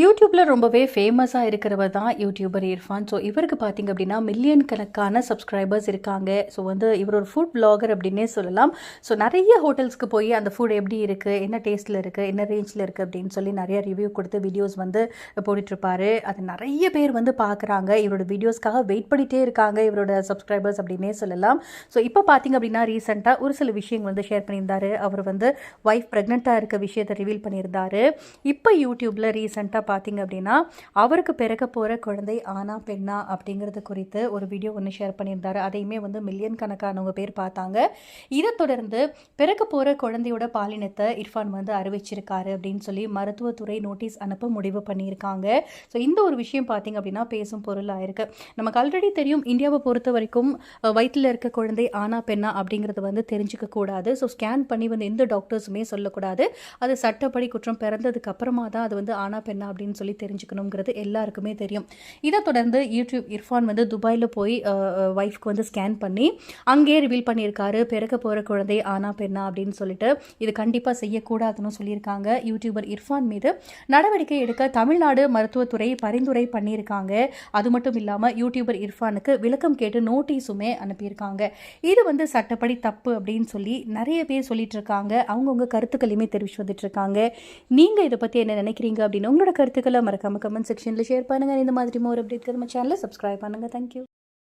யூடியூப்பில் ரொம்பவே ஃபேமஸாக இருக்கிறவர் தான் யூடியூபர் இர்ஃபான். ஸோ இவருக்கு பார்த்தீங்க அப்படின்னா மில்லியன் கணக்கான சப்ஸ்கிரைபர்ஸ் இருக்காங்க. ஸோ வந்து இவர் ஒரு ஃபுட் பிளாகர் அப்படின்னே சொல்லலாம். ஸோ நிறைய ஹோட்டல்ஸ்க்கு போய் அந்த ஃபுட் எப்படி இருக்குது என்ன டேஸ்ட்டில் இருக்குது என்ன ரேஞ்சில் இருக்குது அப்படின்னு சொல்லி நிறைய ரிவ்யூ கொடுத்து வீடியோஸ் வந்து போட்டுட்ருப்பாரு. அது நிறைய பேர் வந்து பார்க்குறாங்க இவரோட வீடியோஸ்க்காக வெயிட் பண்ணிகிட்டே இருக்காங்க இவரோட சப்ஸ்கிரைபர்ஸ் அப்படின்னே சொல்லலாம். ஸோ இப்போ பார்த்தீங்க அப்படின்னா ரீசெண்டாக ஒரு சில விஷயங்கள் வந்து ஷேர் பண்ணியிருந்தாரு. அவர் வந்து ஒய்ஃப் ப்ரெக்னெண்ட்டாக இருக்க விஷயத்தை ரிவீல் பண்ணியிருந்தாரு. இப்போ யூடியூப்பில் ரீசெண்டாக பார்த்தீங்க அப்படின்னா அவருக்கு பிறக்க போகிற குழந்தை ஆனா பெண்ணா அப்படிங்கிறது குறித்து ஒரு வீடியோ ஒன்று ஷேர் பண்ணியிருந்தாரு. அதையுமே வந்து மில்லியன் கணக்கானவங்க பேர் பார்த்தாங்க. இதை தொடர்ந்து பிறக்க போகிற குழந்தையோட பாலினத்தை இர்ஃபான் வந்து அறிவிச்சிருக்காரு அப்படின்னு சொல்லி மருத்துவத்துறை நோட்டீஸ் அனுப்ப முடிவு பண்ணியிருக்காங்க. ஸோ இந்த ஒரு விஷயம் பார்த்தீங்க அப்படின்னா பேசும் பொருளாக இருக்கு. நமக்கு ஆல்ரெடி தெரியும் இந்தியாவை பொறுத்த வரைக்கும் வயிற்றில் இருக்க குழந்தை ஆனா பெண்ணா அப்படிங்கிறது வந்து தெரிஞ்சுக்க கூடாது. ஸோ ஸ்கேன் பண்ணி வந்து எந்த டாக்டர்ஸுமே சொல்லக்கூடாது. அது சட்டப்படி குற்றம் பிறந்ததுக்கு அப்புறமா தான் அது வந்து ஆனா பெண்ணா அப்படின்னு சொல்லி தெரிஞ்சுக்கணுங்கிறது எல்லாருக்குமே தெரியும். இதை தொடர்ந்து யூடியூப் இர்ஃபான் வந்து துபாயில் போய் ஒய்ஃப்க்கு வந்து ஸ்கேன் பண்ணி அங்கேயே ரிவீல் பண்ணியிருக்காரு. பிறக்க போகிற குழந்தை ஆனா பெண்ணா அப்படின்னு சொல்லிட்டு இது கண்டிப்பாக செய்யக்கூடாதுன்னு சொல்லியிருக்காங்க யூடியூபர் இர்ஃபான் மீது. நடவடிக்கை எடுக்க தமிழ்நாடு மருத்துவத்துறை பரிந்துரை பண்ணியிருக்காங்க. அது மட்டும் இல்லாமல் யூடியூபர் இர்ஃபானுக்கு விளக்கம் கேட்டு நோட்டீஸுமே அனுப்பியிருக்காங்க. இது வந்து சட்டப்படி தப்பு அப்படின்னு சொல்லி நிறைய பேர் சொல்லிட்டு இருக்காங்க. அவங்கவுங்க கருத்துக்களையுமே தெரிவிச்சு வந்துட்டு இருக்காங்க. நீங்கள் இதை பற்றி என்ன நினைக்கிறீங்க அப்படின்னு உங்களோட கருத்துக்களை மறக்காம கமெண்ட் செக்ஷனில் ஷேர் பண்ணுங்கள் இந்த மாதிரி மோர் அப்டேட் நம்ம சேனலை சப்ஸ்கிரைப் பண்ணுங்கள் தேங்க்யூ